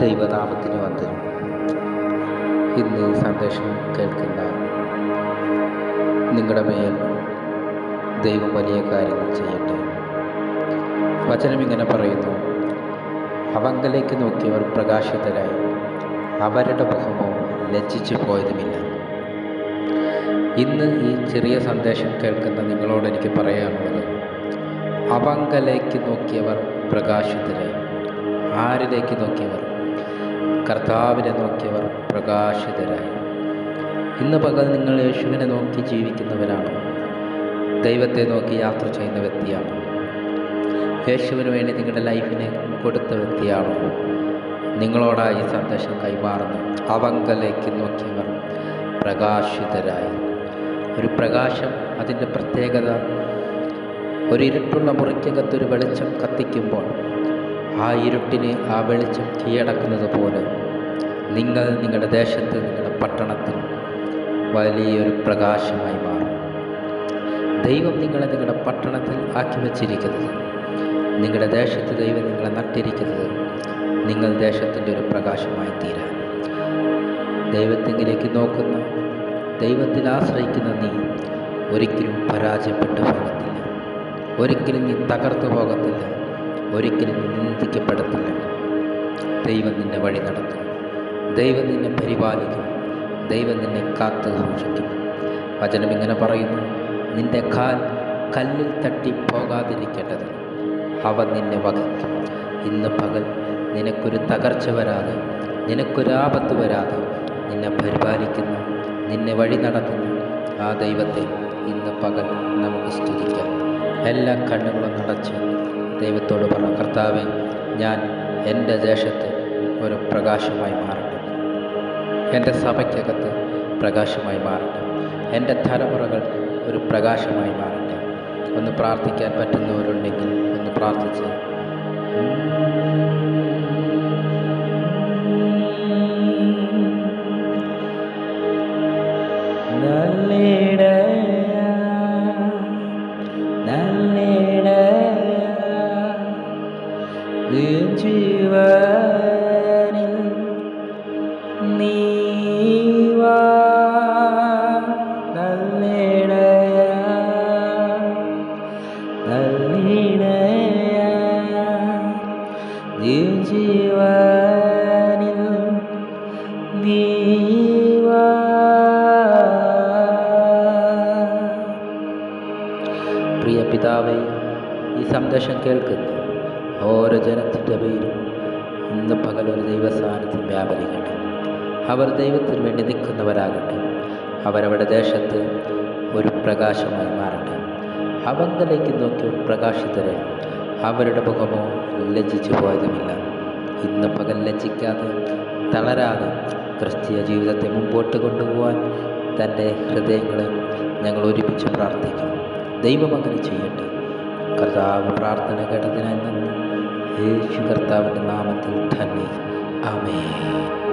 ദൈവനാമത്തിന് വന്ദനം. ഇന്ന് സന്ദേശം കേൾക്കുന്ന നിങ്ങളുടെ മേൽ ദൈവം വലിയ കാര്യങ്ങൾ ചെയ്യട്ടെ. വചനം ഇങ്ങനെ പറയുന്നു. അവങ്കലേക്ക് നോക്കിയവർ പ്രകാശിതരായി. അവരുടെ മുഖമോ ലജ്ജിച്ചു പോയതുമില്ല. ഇന്ന് ഈ ചെറിയ സന്ദേശം കേൾക്കുന്ന നിങ്ങളോട് എനിക്ക് പറയാനുള്ളത് അവങ്കലേക്ക് നോക്കിയവർ പ്രകാശിതരായി. ആരിലേക്ക് നോക്കിയവർ? കർത്താവിനെ നോക്കിയവർ പ്രകാശിതരായി. ഇന്ന് പകൽ നിങ്ങൾ യേശുവിനെ നോക്കി ജീവിക്കുന്നവരാണോ. ദൈവത്തെ നോക്കി യാത്ര ചെയ്യുന്ന വ്യക്തിയാണോ. യേശുവിന് വേണ്ടി നിങ്ങളുടെ ലൈഫിനെ കൊടുത്ത വ്യക്തിയാണോ. നിങ്ങളോടായി സന്ദേശം കൈമാറുന്നു. അവങ്കലേക്ക് നോക്കിയവർ പ്രകാശിതരായി. ഒരു പ്രകാശം അതിന്റെ പ്രത്യേകത ഒരു ഇരുട്ടുള്ള മുറിക്കകത്തൊരു വെളിച്ചം കത്തിക്കുമ്പോൾ ആ ഇരുട്ടിനെ ആ വെളിച്ചം കീഴടക്കുന്നത് പോലെ നിങ്ങൾ നിങ്ങളുടെ ദേശത്ത് നിങ്ങളുടെ പട്ടണത്തിൽ വലിയൊരു പ്രകാശമായി മാറും. ദൈവം നിങ്ങളെ നിങ്ങളുടെ പട്ടണത്തിൽ ആക്കി വച്ചിരിക്കുന്നത് നിങ്ങളുടെ ദേശത്ത് ദൈവം നിങ്ങളെ നട്ടിരിക്കുന്നത് നിങ്ങൾ ദേശത്തിന്റെ ഒരു പ്രകാശമായി തീരാൻ. ദൈവത്തെങ്കിലേക്ക് നോക്കുന്ന ദൈവത്തിൽ ആശ്രയിക്കുന്ന നീ ഒരിക്കലും പരാജയപ്പെട്ടു പോകത്തില്ല. ഒരിക്കലും നീ തകർത്തു പോകത്തില്ല. ഒരിക്കലും നിന്ദിക്കപ്പെടത്തില്ല ദൈവം നിന്നെ വഴി നടത്തും. ദൈവം നിന്നെ പരിപാലിക്കും. ദൈവം നിന്നെ കാത്തു സൂക്ഷിക്കും. വചനം ഇങ്ങനെ പറയുന്നു നിന്റെ കാൽ കല്ലിൽ തട്ടി പോകാതിരിക്കേണ്ടത് അവ നിന്നെ വകയ്ക്കും ഇന്ന് പകൽ നിനക്കൊരു തകർച്ച വരാതെ നിനക്കൊരാപത്ത് വരാതെ നിന്നെ പരിപാലിക്കുന്ന നിന്നെ വഴി നടത്തുന്ന ആ ദൈവത്തെ ഇന്ന് പകൽ നമുക്ക് സ്തുതിക്കാം. എല്ലാ കണ്ണുകളും നടച്ച് ദൈവത്തോട് പറഞ്ഞു കർത്താവ് ഞാൻ എന്റെ ദേശത്ത് ഒരു പ്രകാശമായി മാറട്ടെ. എന്റെ സഭയ്ക്കകത്ത് പ്രകാശമായി മാറട്ടെ. എന്റെ തലമുറകൾ ഒരു പ്രകാശമായി മാറട്ടെ. ഒന്ന് പ്രാർത്ഥിക്കാൻ പറ്റുന്നവരുണ്ടെങ്കിൽ ഒന്ന് പ്രാർത്ഥിച്ച്. നീവാ ജീവനിൽ നീവാ. പ്രിയ പിതാവേ ഈ സന്ദേശം കേൾക്കുന്നു. ഓരോ ജനത്തിന്റെ പേരും ഇന്ന് പകലൊരു ദൈവസാന്നിധ്യം വ്യാപരിക്കട്ടെ. അവർ ദൈവത്തിന് വേണ്ടി നിൽക്കുന്നവരാകട്ടെ. അവരവരുടെ ദേശത്ത് ഒരു പ്രകാശമായി മാറട്ടെ. അവങ്കലേക്ക് നോക്കി ഒരു പ്രകാശിതരെ അവരുടെ മുഖമോ ലജ്ജിച്ചു പോയതുമില്ല. ഇന്ന് പകൽ ലജ്ജിക്കാതെ തളരാതെ ക്രിസ്തീയ ജീവിതത്തെ മുമ്പോട്ട് കൊണ്ടുപോകാൻ തന്റെ ഹൃദയങ്ങളെ ഞങ്ങൾ ഒരുമിച്ച് പ്രാർത്ഥിക്കും. ദൈവം അങ്ങനെ ചെയ്യട്ടെ. കർത്താവ് പ്രാർത്ഥന കേട്ടതിനായി നന്ദി. യേശു കർത്താവിന്റെ നാമത്തിൽ തന്നെ. ആമേ